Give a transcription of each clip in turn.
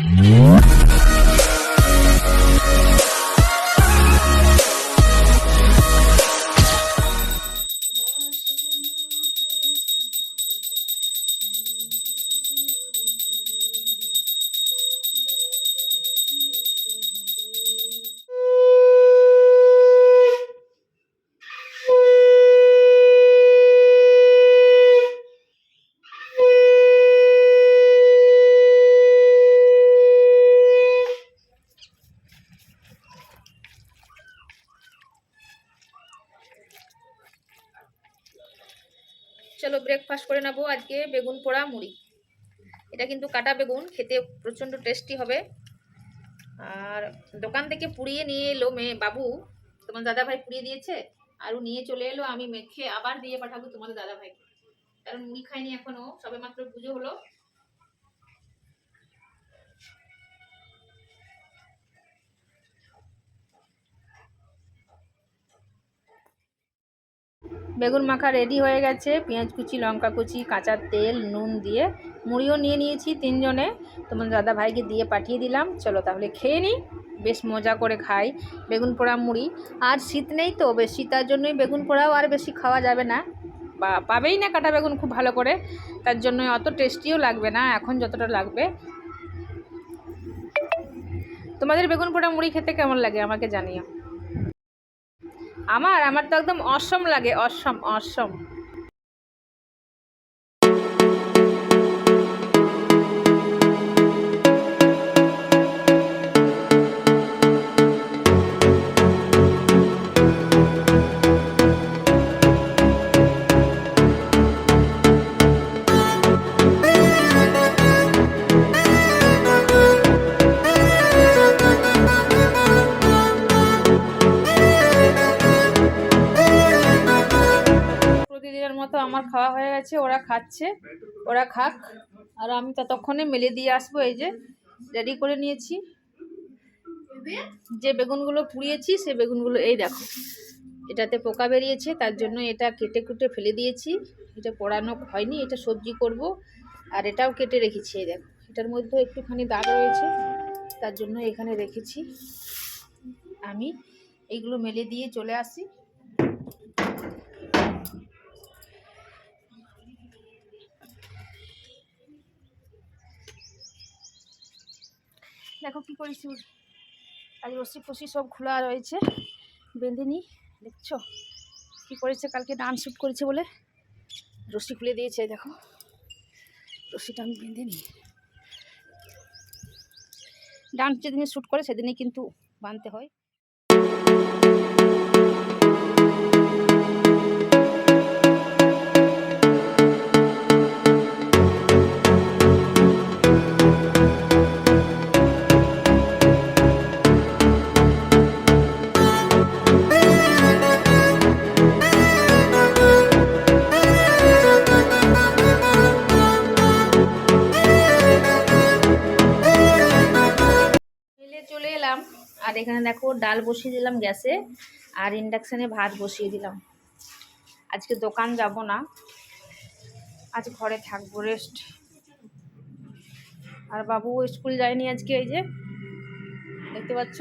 Yeah. Breakfast করে নেব আজকে বেগুন পোড়া, মুড়ি। এটা কিন্তু কাটা বেগুন, খেতে প্রচণ্ড টেস্টি হবে। আর দোকান থেকে পুড়িয়ে নিয়ে এলো মেয়ে বাবু। তোমার দাদাভাই পুড়িয়ে দিয়েছে আরও নিয়ে চলে এলো, আমি মেখে আবার দিয়ে পাঠাবো তোমাদের দাদা ভাইকে কারণ মুড়ি খাইনি এখনও সবে মাত্র পুজো হলো। বেগুন মাখা রেডি হয়ে গেছে, পেঁয়াজ কুচি, লঙ্কা কুচি, কাঁচা তেল, নুন দিয়ে মুড়িও নিয়ে নিয়েছি তিনজনে। তোমার দাদা ভাইকে দিয়ে পাঠিয়ে দিলাম। চলো তাহলে খেয়ে নিই, বেশ মজা করে খাই বেগুন পোড়া মুড়ি। আর শীত নেই তো, বেশি তার জন্যই বেগুন পোড়াও আর বেশি খাওয়া যাবে না। বা পাবেই না কাটা বেগুন খুব ভালো করে, তার জন্য অত টেস্টিও লাগবে না, এখন যতটা লাগবে। তোমাদের বেগুন পোড়া মুড়ি খেতে কেমন লাগে আমাকে জানিও। আমার আমার তো একদম অসম লাগে অসম অসম। আমার খাওয়া হয়ে গেছে, ওরা খাচ্ছে, ওরা খাক। আর আমি ততক্ষণে মেলে দিয়ে আসব, এই যে রেডি করে নিয়েছি। যে বেগুনগুলো পুড়িয়েছি, সে বেগুনগুলো, এই দেখো, এটাতে পোকা বেরিয়েছে, তার জন্য এটা কেটে কুটে ফেলে দিয়েছি। এটা পোড়ানো হয়নি, এটা সবজি করব, আর এটাও কেটে রেখেছি, এই দেখো। এটার মধ্যে একটুখানি দাগ রয়েছে, তার জন্য এখানে রেখেছি। আমি এইগুলো মেলে দিয়ে চলে আসি। দেখো কি করেছি। আজ রসি ফসি সব খোলা রয়েছে। বেঁধে নি দেখছ? কি করেছে? কালকে ডান শ্যুট করেছে বলে রশি খুলে দিয়েছে, দেখো। রশিটা আমি বেঁধে নিই ডান্স যেদিনে শ্যুট করে সেদিনে কিন্তু বানতে হয়। এখানে দেখো ডাল বসিয়ে দিলাম গ্যাসে আর ইন্ডাকশানে ভাত বসিয়ে দিলাম। আজকে দোকান যাব না। আজ ঘরে থাকব রেস্ট আর বাবু স্কুল যায়নি আজকে, এই যে দেখতে পাচ্ছ?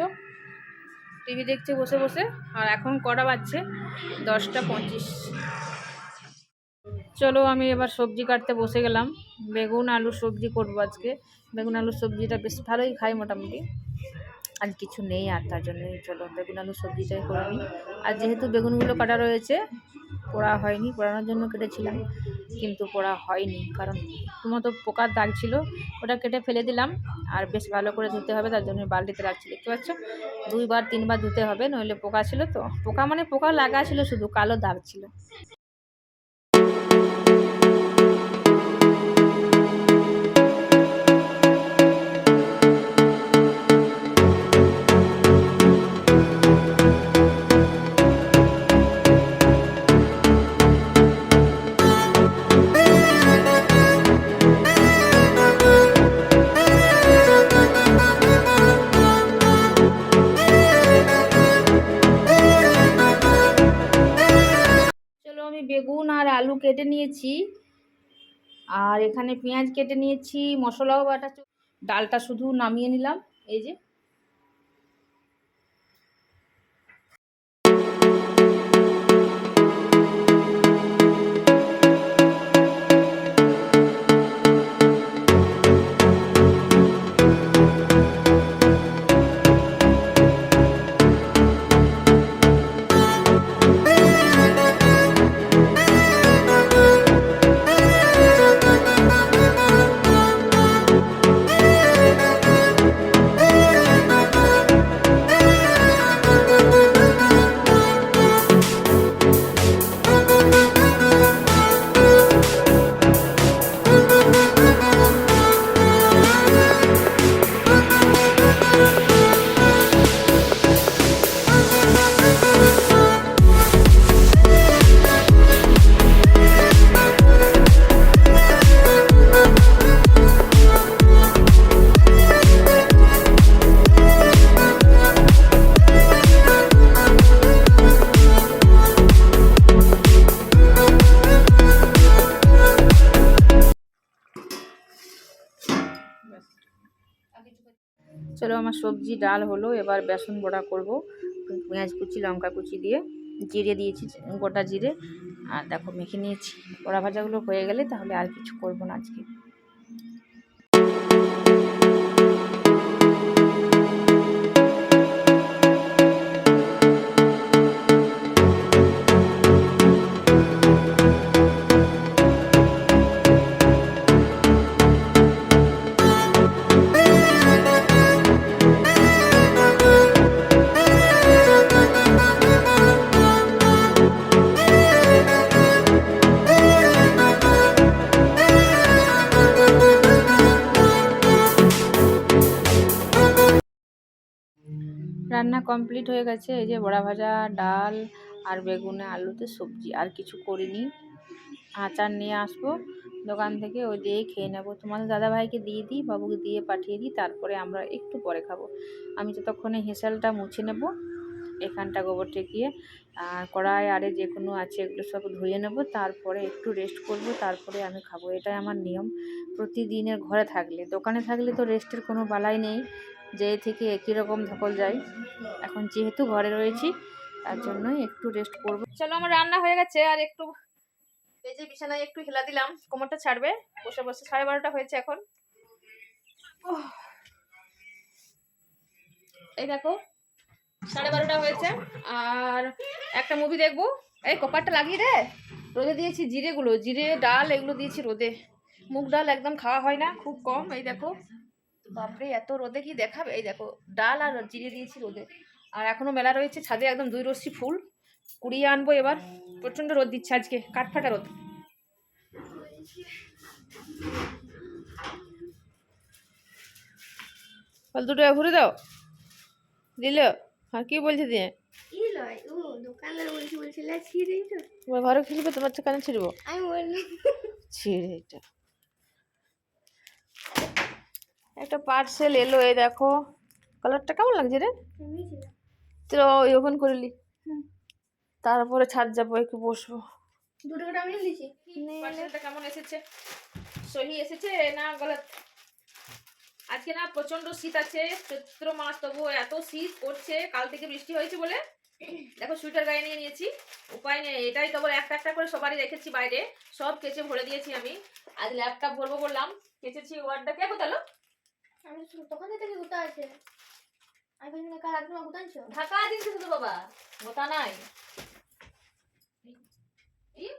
টিভি দেখছে বসে বসে, আর এখন কটা বাজছে? দশটা পঁচিশ। চলো আমি এবার সবজি কাটতে বসে গেলাম। বেগুন আলু সবজি করব আজকে। বেগুন, আলুর সবজিটা বেশ ভালোই খাই মোটামুটি। আজ কিছু নেই আর তার জন্য চলো বেগুন আলু সবজিটাই করে নিই। আর যেহেতু বেগুনগুলো কাটা রয়েছে, পোড়া হয়নি, পোড়ানোর জন্য কেটেছিলাম, কিন্তু পোড়া হয়নি। কারণ মতো পোকার দাগ ছিল, ওটা কেটে ফেলে দিলাম, আর বেশ ভালো করে ধুতে হবে, তার জন্য বালতিতে রাখছি। দেখতে পাচ্ছ? দুইবার, তিনবার ধুতে হবে, নইলে পোকা ছিল তো। পোকা মানে পোকা লাগা ছিল, শুধু কালো দাগ ছিল। বেগুন আর আলু কেটে নিয়েছি। আর এখানে পেঁয়াজ কেটে নিয়েছি, মশলাও বাটা ডালটা শুধু নামিয়ে নিলাম, এই যে। সবজি, ডাল হলো, এবার বেসন বড়া করব। পেঁয়াজ কুচি, লঙ্কা কুচি দিয়ে জিরে দিয়েছি, গোটা জিরে। আর দেখো মেখে নিয়েছি। বড়া ভাজাগুলো হয়ে গেলে তাহলে আর কিছু করব না আজকে। রান্না কমপ্লিট হয়ে গেছে। এই যে বড়া ভাজা ডাল আর বেগুনে আলুতে সবজি। আর কিছু করিনি। আচার নিয়ে আসব। দোকান থেকে ওই দিয়েই খেয়ে নেব। তোমাদের দাদাভাইকে দিয়ে দিই বাবুকে দিয়ে পাঠিয়ে দিই তারপরে আমরা একটু পরে খাব। আমি ততক্ষণে হেঁসালটা মুছে নেব এখানটা গোবর টেকিয়ে আর কড়াই আরে যে কোনো আছে এগুলো সব ধুয়ে নেব। তারপরে একটু রেস্ট করব তারপরে আমি খাব। এটাই আমার নিয়ম। প্রতিদিনের ঘরে থাকলে। দোকানে থাকলে তো রেস্টের কোনো বালাই নেই। যে থেকে একই রকম ধকল যায়। এখন যেহেতু ঘরে রয়েছি, তার জন্যই একটু রেস্ট করব। চলো, আমার রান্না হয়ে গেছে, আর একটু এই যে বিছানায় একটু হেলা দিলাম, কোমরটা ছাড়বে, বসে বসে সাড়ে বারোটা হয়েছে এখন। এই দেখো, সাড়ে বারোটা হয়েছে, আর একটা মুভি দেখব। এই কপারটা লাগিয়ে দে, রোদে দিয়েছি জিরেগুলো, জিরে, ডাল এগুলো দিয়েছি রোদে। মুগ ডাল একদম খাওয়া হয় না, খুব কম, এই দেখো। বাপরে এত রোদে কি দেখাবে? এই দেখো ডাল আর জিরে দিয়েছি রোদে। আর এখনও মেলা রয়েছে ছাদে একদম দুই রশ্মি ফুল। কুড়িয়ে আনব এবার। প্রচণ্ড রোদ দিচ্ছে আজকে কাঠফাটা রোদ। ফল দুটো ঘুরে দাও। দিল আর কি বলছে দিয়ে? ঘরে খেলবে তোমার তো কেন ছিড়বো। ছিঁড়ে এটা। একটা পার্সেল এলো এই দেখো। কালারটা কেমন লাগছে রে? তো ওখান করলি তারপরে ছাদ যাব একটু বসবো। দুটো আমি নিয়েছি। পার্সেলটা কেমন এসেছে? সহি এসেছে না গলত? আজকে না প্রচণ্ড শীত আছে চৈত্র মাস তবুও এত শীত করছে কাল থেকে বৃষ্টি হয়েছে বলে। দেখো সুইটার গায়ে নিয়ে নিয়েছি। উপায় নেই এটাই কেবল একটা একটা করে সবারই রেখেছি বাইরে। সব কেচে ভরে দিয়েছি আমি। আজ ল্যাপটপ ভরবো বললাম কেচেছি ওয়ার্ডটা কে কোথালো? আমি তো দোকান থেকে গোটা আছে। আমি বলছি কাল একদম গোটা আনছো? ঢাকা শুধু বাবা। গোটা নাই। এই,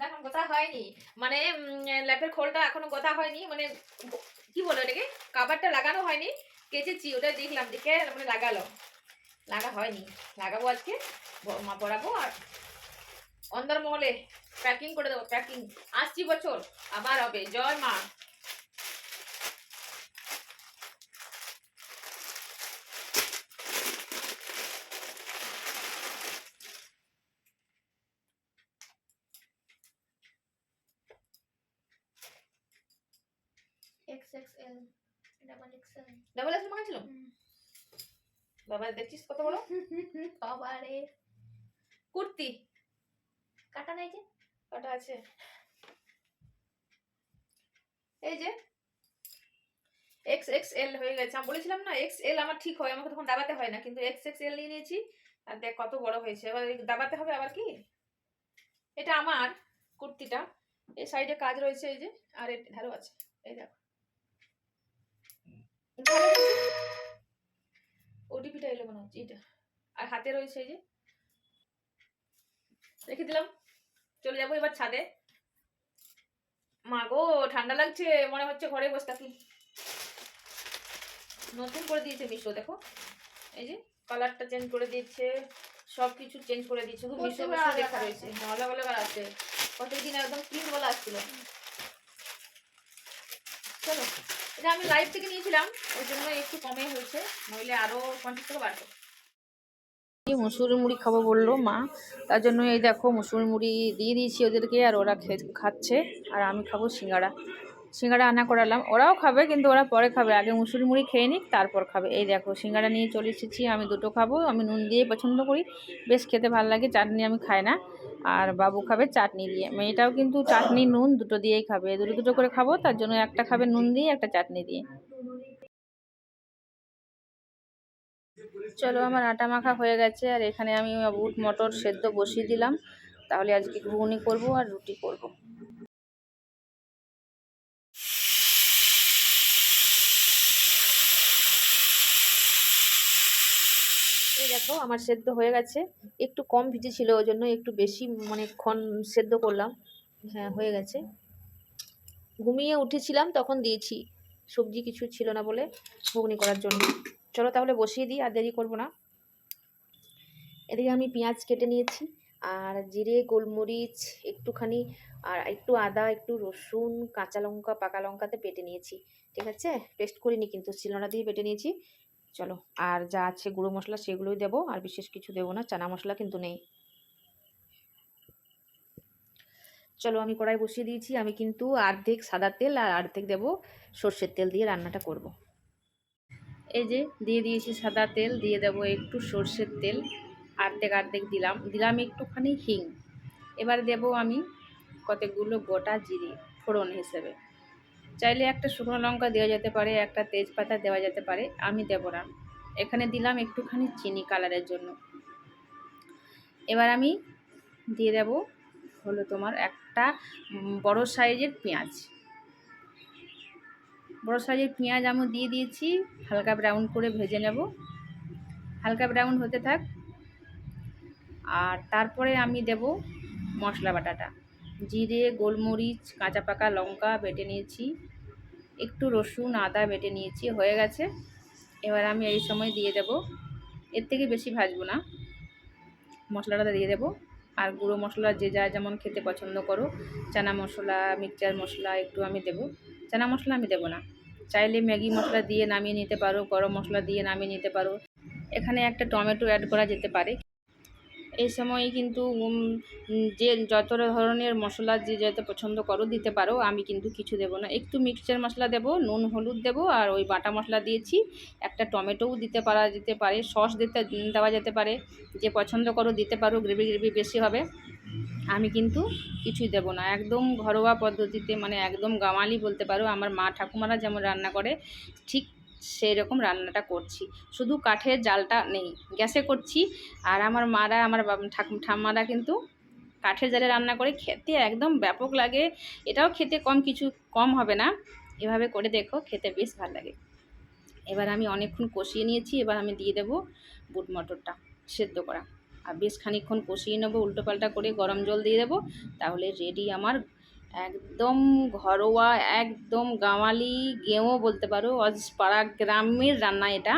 এখন হয়নি। মানে ল্যাপের খোলটা হয়নি। মানে গ- কি বলো এটাকে কাবারটা লাগানো হয়নি। কেচেছি ওটা দেখলাম। দেখে মানে লাগালো। লাগা হয়নি। লাগাবো আজকে। মা পড়াবো আর অন্দর মহলে প্যাকিং করে দেবো প্যাকিং। আসছি বছর আবার হবে। জয় মা X X L double XL double বাবা দেখছিস কত বড়? বাবারে। কুর্তি। কাটা নাই যে। কটা আছে। এই যে এক্স এক্স এল হয়ে গেছে। আমি বলেছিলাম না এক্স এল আমার ঠিক হয় আমাকে তখন দাবাতে হয় না কিন্তু এক্স এক্স এল নিয়ে নিয়েছি আর দেখ কত বড় হয়েছে। এবার দাবাতে হবে আবার কি? এটা আমার কুর্তিটা। এই সাইডে কাজ রয়েছে এই যে আর ধারও আছে। এই দেখো। ওটিপিটা এলো মনে হচ্ছে এটা আর হাতে রয়েছে এই যে। রেখে দিলাম। চলে যাব এবার ছাদে। মা গো ঠান্ডা লাগছে মনে হচ্ছে ঘরে বসে থাকি। নতুন করে দিয়েছে মিশো দেখো। এই যে কালারটা চেঞ্জ করে দিয়েছে সব কিছু চেঞ্জ করে দিয়েছে। শুধু মিশো মিশো লেখা রয়েছে। ভালো ভালো কালার আছে। প্রত্যেকদিন একদম ক্লিন বলা আসছিল। চলো। এটা আমি লাইভ থেকে নিয়েছিলাম, ওই জন্য একটু কমে হয়েছে, নইলে আরও পঞ্চাশ টাকা বাড়তো মুসুর মুড়ি খাব বলল মা, তার জন্য এই দেখো মুসুর মুড়ি দিয়ে দিয়েছি ওদেরকে আর ওরা খে- খাচ্ছে, আর আমি খাব সিঙ্গাড়া সিঙ্গাড়া আনা করালাম। ওরাও খাবে, কিন্তু ওরা পরে খাবে। আগে মুসুরি মুড়ি খেয়ে নিক, তারপর খাবে। এই দেখো সিঙ্গাড়া নিয়ে চলে এসেছি। আমি দুটো খাব, আমি নুন দিয়ে পছন্দ করি। বেশ খেতে ভালো লাগে, চাটনি আমি খাই না। আর বাবু খাবে চাটনি দিয়ে। মেয়েটাও কিন্তু চাটনি, নুন দুটো দিয়েই খাবে। দুটো দুটো করে খাব, তার জন্য একটা খাবে নুন দিয়ে, একটা চাটনি দিয়ে। চলো, আমার আটা মাখা হয়ে গেছে। আর এখানে আমি বুট মটর সেদ্ধ বসিয়ে দিলাম। তাহলে আজকে ঘুগনি করব আর রুটি করব। দেখো আমার সেদ্ধ হয়ে গেছে। একটু কম ভিজে ছিল ওই জন্য একটু বেশি মানে ক্ষণ সেদ্ধ করলাম। হ্যাঁ হয়ে গেছে। ঘুমিয়ে উঠেছিলাম, তখন দিয়েছি। সবজি কিছু ছিল না বলে ঘুগনি করার জন্য। চলো তাহলে বসিয়ে দিই, আর দেরি করব না। এদিকে আমি পেঁয়াজ কেটে নিয়েছি, আর জিরে, গোলমরিচ, একটুখানি, আর একটু আদা, একটু রসুন, কাঁচা লঙ্কা, পাকা লঙ্কাতে পেটে নিয়েছি। ঠিক আছে? পেস্ট করিনি কিন্তু, শিলনোড়া দিয়ে পেটে নিয়েছি। চলো, আর যা আছে গুঁড়ো মশলা সেগুলোই দেবো, আর বিশেষ কিছু দেবো না, চানা মশলা কিন্তু নেই। চলো, আমি কড়াই বসিয়ে দিয়েছি, আমি কিন্তু অর্ধেক সাদা তেল আর অর্ধেক দেবো সর্ষের তেল দিয়ে রান্নাটা করব। এই যে, দিয়ে দিয়েছি সাদা তেল, দিয়ে দেবো একটু সর্ষের তেল, অর্ধেক অর্ধেক দিলাম দিলাম একটুখানি হিং। এবার দেব আমি কতগুলো গোটা জিরে, ফোড়ন হিসেবে। চাইলে একটা শুকনো লঙ্কা দেওয়া যেতে পারে, একটা তেজপাতা দেওয়া যেতে পারে, আমি দেব না। এখানে দিলাম একটুখানি চিনি কালারের জন্য। এবার আমি দিয়ে দেব হলো তোমার একটা বড় সাইজের পেঁয়াজ। বড় সাইজের পেঁয়াজ আমি দিয়ে দিয়েছি, হালকা ব্রাউন করে ভেজে নেব। হালকা ব্রাউন হতে থাক। আর তারপরে আমি দেব মশলা বাটাটা। জিরে, গোলমরিচ, কাঁচা পাকা লঙ্কা বেটে নিয়েছি। একটু রসুন, আদা বেটে নিয়েছি, হয়ে গেছে। এবার আমি এই সময় দিয়ে দেব। এর থেকে বেশি ভাজবো না। মশলাটা দিয়ে দেব। আর গুঁড়ো মশলা যে যা যেমন খেতে পছন্দ করো, চানা মশলা, মিক্সচার মশলা একটু আমি দেব। চানা মশলা আমি দেবো না। চাইলে ম্যাগি মশলা দিয়ে নামিয়ে নিতে পারো, গরম মশলা দিয়ে নামিয়ে নিতে পারো। এখানে একটা টমেটো অ্যাড করা যেতে পারে। এই সময় কিন্তু যে যত ধরনের মশলা যে যত পছন্দ করো, দিতে পারো, আমি কিন্তু কিছু দেবো না। একটু মিক্সচার মশলা দেবো, নুন, হলুদ দেবো, আর ওই বাটা মশলা দিয়েছি। একটা টমেটোও দিতে পারা, যেতে পারে, সস দিতে দেওয়া যেতে পারে। যে পছন্দ করো, দিতে পারো, গ্রেভি গ্রেভি বেশি হবে। আমি কিন্তু কিছুই দেবো না। একদম ঘরোয়া পদ্ধতিতে মানে একদম গামালি বলতে পারো, আমার মা ঠাকুমারা যেমন রান্না করে, ঠিক সেই রকম রান্নাটা করছি। শুধু কাঠের জালটা নেই, গ্যাসে করছি। আর আমার মারা, আমার ঠাম্মারা কিন্তু কাঠের জালে রান্না করে খেতে একদম ব্যাপক লাগে। এটাও খেতে কম, কিছু কম হবে না। এভাবে করে দেখো, খেতে বেশ ভালো লাগে। এবার আমি অনেকক্ষণ কষিয়ে নিয়েছি, এবার আমি দিয়ে দেবো বুট মটরটা, সেদ্ধ করা। আর বেশ খানিকক্ষণ কষিয়ে নেব, উল্টোপাল্টা করে গরম জল দিয়ে দেবো, তাহলে রেডি আমার একদম ঘরোয়া একদম গাঁওয়ালি গেঁও বলতে পারো। অজপাড়া গ্রামের রান্না এটা।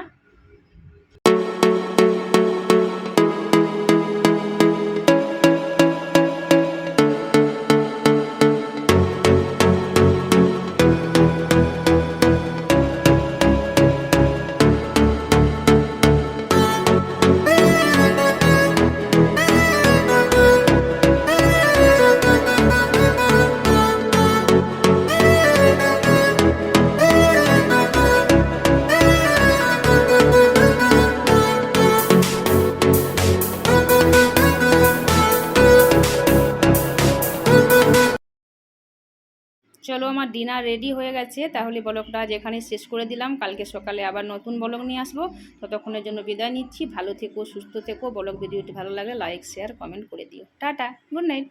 আমার ডিনার রেডি হয়ে গেছে, তাহলে ব্লগটা আজ এখানে শেষ করে দিলাম। কালকে সকালে আবার নতুন ব্লগ নিয়ে আসব। ততক্ষণের জন্য বিদায় নিচ্ছি। ভালো থেকো, সুস্থ থেকো। ব্লগ ভিডিওটি ভালো লাগলে লাইক শেয়ার কমেন্ট করে দিও। Tata good night